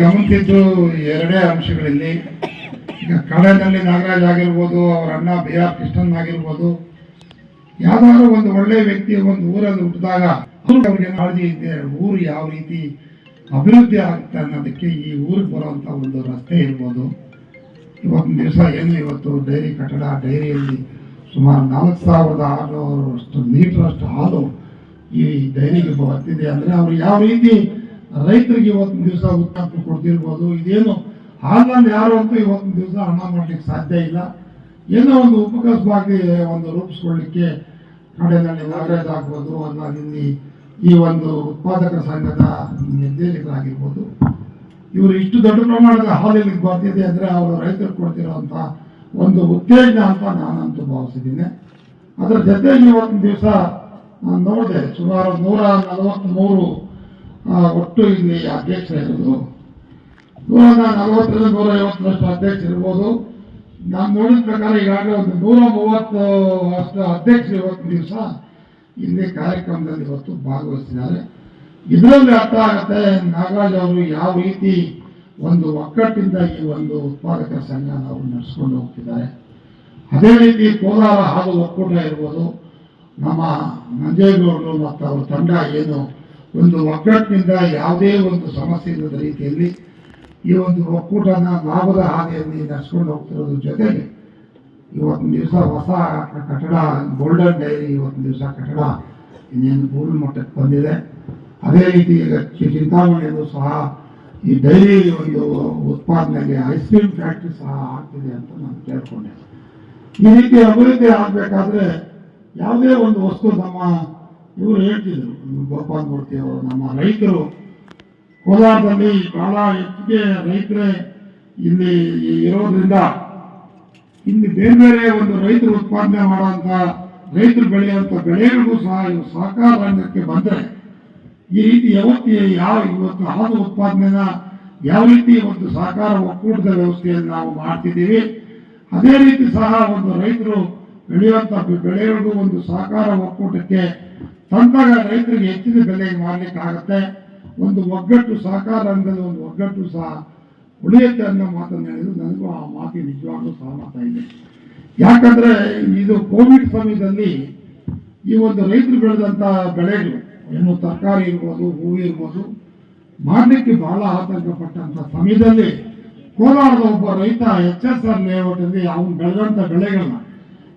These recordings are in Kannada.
ಗಮನಿಸಿದ್ದು ಎರಡೇ ಅಂಶಗಳಲ್ಲಿ, ಈಗ ಕಳೆದಲ್ಲಿ ನಾಗರಾಜ್ ಆಗಿರ್ಬೋದು, ಅವರ ಅಣ್ಣ ಬಿ ಆರ್ ಕೃಷ್ಣನ್ ಆಗಿರ್ಬೋದು, ಯಾವ್ದಾದ್ರು ಒಂದು ಒಳ್ಳೆ ವ್ಯಕ್ತಿ ಒಂದು ಊರಲ್ಲಿ ಹುಟ್ಟಿದಾಗ ಅವ್ರಿಗೆ ಕಾಳಜಿ ಇದೆ ಊರು ಯಾವ ರೀತಿ ಅಭಿವೃದ್ಧಿ ಆಗುತ್ತೆ ಅನ್ನೋದಕ್ಕೆ ಈ ಊರಿಗೆ ಬರುವಂತ ಒಂದು ರಸ್ತೆ ಇರ್ಬೋದು. ಇವತ್ತು ದಿವಸ ಏನು ಇವತ್ತು ಡೈರಿ ಕಟ್ಟಡ, ಡೈರಿಯಲ್ಲಿ ಸುಮಾರು ನಾಲ್ಕು ಸಾವಿರದ ಆರುನೂರಷ್ಟು ಲೀಟರ್ ಅಷ್ಟು ಹಾಲು ಈ ಡೈರಿಗೆ ಬರ್ತಿದೆ. ಅಂದ್ರೆ ಅವ್ರು ಯಾವ ರೀತಿ ರೈತರಿಗೆ ಇವತ್ತಿನ ದಿವಸ ಉತ್ಪನ್ನ ಕೊಡ್ತಿರ್ಬೋದು. ಇದೇನು ಹಾಲಲ್ಲಿ ಯಾರು ಅಂತ ಇವತ್ತಿನ ದಿವಸ ಹಣ ಮಾಡ್ಲಿಕ್ಕೆ ಸಾಧ್ಯ ಇಲ್ಲ. ಏನೋ ಒಂದು ಉಪಕಸವಾಗಿ ಒಂದು ರೂಪಿಸ್ಕೊಳ್ಳಿಕ್ಕೆ ಕಡೆನಲ್ಲಿ ನಾಗರಾಜ್ ಆಗ್ಬೋದು, ಅಲ್ಲ ಇಲ್ಲಿ ಈ ಒಂದು ಉತ್ಪಾದಕ ಸಂಘದ ನಿರ್ದೇಶಕರಾಗಿರ್ಬೋದು. ಇವರು ಇಷ್ಟು ದೊಡ್ಡ ಪ್ರಮಾಣದ ಹಾಲು ಇಲ್ಲಿಗೆ ಬರ್ತಿದೆ ಅಂದ್ರೆ ಅವರು ರೈತರು ಕೊಡ್ತಿರೋವಂಥ ಒಂದು ಉತ್ತೇಜನ ಅಂತ ನಾನಂತೂ ಭಾವಿಸಿದ್ದೀನಿ. ಅದರ ಜೊತೆಗೆ ಇವತ್ತಿನ ದಿವಸ ನೋಡಿದೆ, ಸುಮಾರು ನೂರ ನಲವತ್ತ್ಮೂರು ಒಟ್ಟು ಇಲ್ಲಿ ಅಧ್ಯಕ್ಷರಿರೋದು ನೂರ ನಲವತ್ತರಿಂದ ನೂರ ಐವತ್ತರಷ್ಟು ಅಧ್ಯಕ್ಷ ಇರ್ಬೋದು. ನಮ್ಮ ನೋಡಿದ ಪ್ರಕಾರ ಈಗಾಗಲೇ ಒಂದು ನೂರ ಮೂವತ್ತು ಅಷ್ಟು ಅಧ್ಯಕ್ಷ ಇವತ್ತು ದಿವಸ ಇಲ್ಲಿ ಕಾರ್ಯಕ್ರಮದಲ್ಲಿ ಇವತ್ತು ಭಾಗವಹಿಸಿದ್ದಾರೆ. ಇದರಲ್ಲಿ ಅರ್ಥ ಆಗುತ್ತೆ, ನಾಗರಾಜ್ ಅವರು ಯಾವ ರೀತಿ ಒಂದು ಒಕ್ಕಟ್ಟಿಂದ ಈ ಒಂದು ಉತ್ಪಾದಕ ಸಂಘ ನಾವು ನಡೆಸ್ಕೊಂಡು ಹೋಗ್ತಿದ್ದಾರೆ. ಅದೇ ರೀತಿ ಕೋಲಾರ ಹಾಗೂ ಒಕ್ಕೂಟ ಇರ್ಬೋದು. ನಮ್ಮ ನಂಜೇಗೌಡರು ಮತ್ತು ಅವರ ತಂಡ ಏನು ಒಂದು ಒಗ್ಗಟ್ಟಿನಿಂದ ಯಾವುದೇ ಒಂದು ಸಮಸ್ಯೆ ಇಲ್ಲದ ರೀತಿಯಲ್ಲಿ ಈ ಒಂದು ಒಕ್ಕೂಟನ ಲಾಭದ ಹಾದಿಯಲ್ಲಿ ನಡೆಸ್ಕೊಂಡು ಹೋಗ್ತಿರೋದ್ರ ಜೊತೆಗೆ ಇವತ್ತು ದಿವಸ ಹೊಸ ಕಟ್ಟಡ ಗೋಲ್ಡನ್ ಡೈರಿ ಇವತ್ತು ದಿವಸ ಕಟ್ಟಡ ಇನ್ನೇನು ಭೂಮಿ ಮಟ್ಟಕ್ಕೆ ಬಂದಿದೆ. ಅದೇ ರೀತಿ ಈಗ ಚಿಂತಾಮಣಿಯಲ್ಲೂ ಸಹ ಈ ಡೈರಿ ಒಂದು ಉತ್ಪಾದನೆಗೆ ಐಸ್ ಕ್ರೀಮ್ ಫ್ಯಾಕ್ಟ್ರಿ ಸಹ ಆಗ್ತಿದೆ ಅಂತ ನಾನು ಕೇಳ್ಕೊಂಡೆ. ಈ ರೀತಿ ಅಭಿವೃದ್ಧಿ ಆಗಬೇಕಾದ್ರೆ ಯಾವುದೇ ಒಂದು ವಸ್ತು ನಮ್ಮ ಇವರು ಹೇಳ್ತಿದ್ರು. ಗೋಪಾಲ್ ಮೂರ್ತಿ ಅವರು ನಮ್ಮ ರೈತರು. ಕೋಲಾರದಲ್ಲಿ ಬಹಳ ಹೆಚ್ಚಿಗೆ ರೈತರೇ ಇಲ್ಲಿ ಇರೋದ್ರಿಂದ ಇಲ್ಲಿ ಬೇರೆ ಬೇರೆ ಒಂದು ರೈತರು ಉತ್ಪಾದನೆ ಮಾಡುವಂತ ರೈತರು ಬೆಳೆಯುವಂತ ಬೆಳೆಗಳಿಗೂ ಸಹ ಇವು ಸಹಕಾರ ರಂಗಕ್ಕೆ ಬಂದರೆ ಈ ರೀತಿ ಯಾವತ್ತಿ ಯಾವ ಇವತ್ತು ಹಾಲು ಉತ್ಪಾದನೆನ ಯಾವ ರೀತಿ ಒಂದು ಸಹಕಾರ ಒಕ್ಕೂಟದ ವ್ಯವಸ್ಥೆಯನ್ನು ನಾವು ಮಾಡ್ತಿದ್ದೀವಿ, ಅದೇ ರೀತಿ ಸಹ ಒಂದು ರೈತರು ಬೆಳೆಯುವಂತ ಬೆ- ಬೆಳೆಗಳಿಗೂ ಒಂದು ಸಹಕಾರ ಒಕ್ಕೂಟಕ್ಕೆ ತಂದಾಗ ರೈತರಿಗೆ ಹೆಚ್ಚಿನ ಬೆಲೆಗೆ ಮಾಡಲಿಕ್ಕೆ ಆಗುತ್ತೆ. ಒಂದು ಒಗ್ಗಟ್ಟು ಸಹಕಾರ ಅಂದರೆ ಒಂದು ಒಗ್ಗಟ್ಟು ಸಹ ಉಳಿಯುತ್ತೆ ಅನ್ನೋ ಮಾತನ್ನು ಹೇಳಿದ್ರು ನನಗೂ ಆ ಮಾತಿ ನಿಜವಾಗ್ಲೂ ಸಹಮತ ಇದೆ. ಯಾಕಂದ್ರೆ ಇದು ಕೋವಿಡ್ ಸಮಯದಲ್ಲಿ ಈ ಒಂದು ರೈತರು ಬೆಳೆದಂತ ಬೆಳೆಗಳು ಏನು ತರಕಾರಿ ಇರ್ಬೋದು ಹೂವು ಇರ್ಬೋದು ಮಾಡಲಿಕ್ಕೆ ಬಹಳ ಆತಂಕ ಪಟ್ಟಂತ ಸಮಯದಲ್ಲಿ ಕೋಲಾರದ ಒಬ್ಬ ರೈತ ಎಚ್ ಎಸ್ ಆರ್ ಲೇಔಟ್ ಅಲ್ಲಿ ಅವನು ಬೆಳೆದಂತ ಬೆಳೆಗಳನ್ನ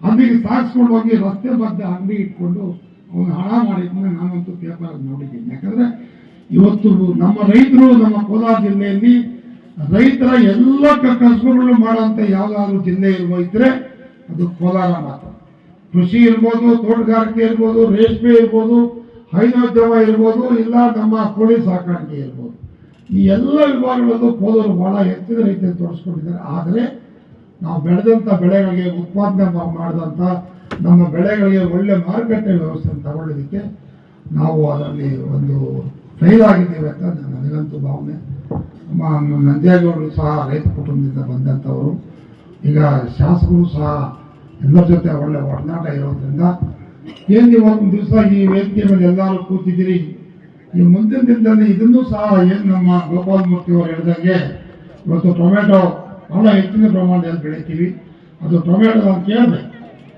ಅಲ್ಲಿಗೆ ಸಾಗಿಸ್ಕೊಂಡು ಹೋಗಿ ರಸ್ತೆ ಮಧ್ಯೆ ಅಂಗಡಿ ಇಟ್ಕೊಂಡು ಅವನು ಹಣ ಮಾಡಿದ್ರೆ ನಾನಂತೂ ಪೇಪರ್ ನೋಡಿದ್ದೀನಿ. ಯಾಕಂದ್ರೆ ಇವತ್ತು ನಮ್ಮ ರೈತರು ನಮ್ಮ ಕೋಲಾರ ಜಿಲ್ಲೆಯಲ್ಲಿ ರೈತರ ಎಲ್ಲ ಕಸಬುಗಳು ಮಾಡುವಂತ ಯಾವ್ದಾದ್ರು ಜಿಲ್ಲೆ ಇರುವ ಇದ್ರೆ ಅದು ಕೋಲಾರ ಮಾತ್ರ. ಕೃಷಿ ಇರ್ಬೋದು, ತೋಟಗಾರಿಕೆ ಇರ್ಬೋದು, ರೇಷ್ಮೆ ಇರ್ಬೋದು, ಹೈನೋದ್ಯಮ ಇರ್ಬೋದು, ಇಲ್ಲ ನಮ್ಮ ಕೋಳಿ ಸಾಕಾಣಿಕೆ ಇರ್ಬೋದು. ಈ ಎಲ್ಲ ವಿಭಾಗಗಳಲ್ಲೂ ಕೋಲಾರ ಬಹಳ ಹೆಚ್ಚಿನ ರೀತಿಯಲ್ಲಿ ತೋರಿಸ್ಕೊಂಡಿದ್ದಾರೆ. ಆದರೆ ನಾವು ಬೆಳೆದಂಥ ಬೆಳೆಗಳಿಗೆ ಉತ್ಪಾದನೆ ಮಾಡಿದಂಥ ನಮ್ಮ ಬೆಳೆಗಳಿಗೆ ಒಳ್ಳೆ ಮಾರುಕಟ್ಟೆ ವ್ಯವಸ್ಥೆ ತಗೊಳ್ಳೋದಕ್ಕೆ ನಾವು ಅದರಲ್ಲಿ ಒಂದು ಫೈಲ್ ಆಗಿದ್ದೇವೆ ಅಂತ ನನಗಂತೂ ಭಾವನೆ. ನಂಜೇಗೌಡರು ಸಹ ರೈತ ಕುಟುಂಬದಿಂದ ಬಂದಂಥವರು, ಈಗ ಶಾಸಕರು ಸಹ ಎಲ್ಲರ ಜೊತೆ ಒಳ್ಳೆ ಒಡನಾಟ ಇರೋದ್ರಿಂದ ಏನು ಒಂದು ದಿವಸ ಈ ವೇದಿಕೆ ಮೇಲೆ ಎಲ್ಲರೂ ಕೂತಿದ್ದೀರಿ, ಈ ಮುಂದಿನ ದಿನದಲ್ಲಿ ಇದನ್ನು ಸಹ ಏನು ನಮ್ಮ ಗೋಪಾಲ್ ಮೂರ್ತಿ ಅವರು ಹೇಳಿದಂಗೆ, ಇವತ್ತು ಟೊಮೆಟೊ ಬಹಳ ಹೆಚ್ಚಿನ ಪ್ರಮಾಣದಲ್ಲಿ ಬೆಳಿತೀವಿ. ಅದು ಟೊಮೆಟೊ ನಾನು ಕೇಳಿದೆ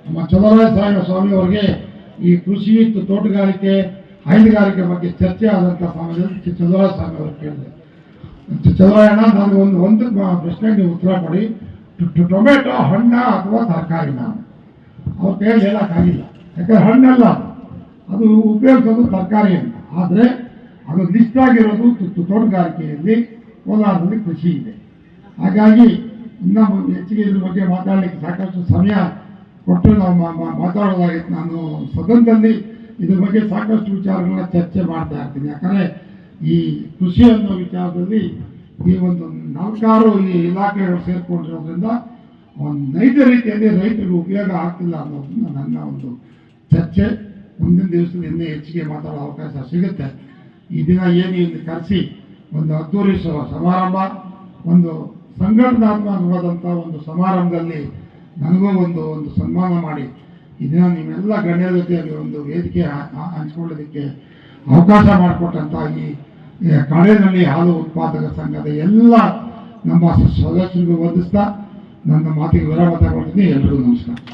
ನಮ್ಮ ಚಲೋ ಸಾಗರ ಸ್ವಾಮಿ ಅವರಿಗೆ ಈ ಕೃಷಿ ತೋಟಗಾರಿಕೆ, ಹೈನುಗಾರಿಕೆ ಬಗ್ಗೆ ಚರ್ಚೆ ಆದಂಥ ಸಮಯದಲ್ಲಿ ಚ- ಚಲರಾಯ ಸ್ವಾಮಿ ಅವರು ಕೇಳಿದೆ ಚಂದ್ರಾಯಣ ನನಗೆ ನಾನು ಒಂದು ಒಂದು ಪ್ರಶ್ನೆಗೆ ಉತ್ತರ ಕೊಡಿ. ಟೊಮೆಟೊ, ಹಣ್ಣ ಅಥವಾ ತರಕಾರಿನ ಅವ್ರ ಕೈಯಲ್ಲಿ ಹೇಳಕ್ಕಾಗಿಲ್ಲ ಯಾಕಂದ್ರೆ ಹಣ್ಣಲ್ಲ ಅದು. ಉಪಯೋಗಿಸೋದು ತರಕಾರಿ ಅಂತ. ಆದರೆ ಅದು ಲಿಸ್ಟ್ ಆಗಿರೋದು ತೋಟಗಾರಿಕೆಯಲ್ಲಿ, ಕೋಲಾರದಲ್ಲಿ ಕೃಷಿ ಇದೆ. ಹಾಗಾಗಿ ಇನ್ನೂ ಹೆಚ್ಚಿಗೆ ಇದ್ರ ಬಗ್ಗೆ ಮಾತಾಡಲಿಕ್ಕೆ ಸಾಕಷ್ಟು ಸಮಯ ಕೊಟ್ಟು ನಾವು ಮಾತಾಡೋದಾಗಿತ್ತು ನಾನು ಸದನದಲ್ಲಿ ಇದ್ರ ಬಗ್ಗೆ ಸಾಕಷ್ಟು ವಿಚಾರಗಳನ್ನ ಚರ್ಚೆ ಮಾಡ್ತಾ ಇರ್ತೀನಿ. ಯಾಕಂದರೆ ಈ ಕೃಷಿ ಅನ್ನೋ ವಿಚಾರದಲ್ಲಿ ಈ ಒಂದು ನಾಲ್ಕಾರು ಈ ಇಲಾಖೆಗಳು ಸೇರ್ಕೊಂಡಿರೋದ್ರಿಂದ ಒಂದು ನೈಜ ರೀತಿಯಲ್ಲಿ ರೈತರಿಗೆ ಉಪಯೋಗ ಆಗ್ತಿಲ್ಲ ಅನ್ನೋದನ್ನ ನನ್ನ ಒಂದು ಚರ್ಚೆ. ಮುಂದಿನ ದಿವಸದಲ್ಲಿ ಇನ್ನೂ ಹೆಚ್ಚಿಗೆ ಮಾತಾಡೋ ಅವಕಾಶ ಸಿಗುತ್ತೆ. ಈ ದಿನ ಏನು ಇಲ್ಲಿ ಕರೆಸಿ ಒಂದು ಅದ್ದೂರಿ ಸಮಾರಂಭ, ಒಂದು ಸಂಘಟನಾತ್ಮಕವಾದಂಥ ಒಂದು ಸಮಾರಂಭದಲ್ಲಿ ನನಗೂ ಒಂದು ಒಂದು ಸನ್ಮಾನ ಮಾಡಿ. ಇದನ್ನು ದಿನ ನಿಮ್ಮೆಲ್ಲ ಗಣ್ಯರ ಜೊತೆಯಲ್ಲಿ ಒಂದು ವೇದಿಕೆ ಹಂಚ್ಕೊಳ್ಳೋದಕ್ಕೆ ಅವಕಾಶ ಮಾಡಿಕೊಟ್ಟಂತ ಈ ಕಡೆಯಲ್ಲಿ ಹಾಲು ಉತ್ಪಾದಕ ಸಂಘದ ಎಲ್ಲ ನಮ್ಮ ಸದಸ್ಯರಿಗೂ ವಂದಿಸ್ತಾ, ನನ್ನ ಮಾತಿಗೆ ವಿರಾಮ ತಗೊಳ್ತೀನಿ. ಎಲ್ಲರಿಗೂ ನಮಸ್ಕಾರ.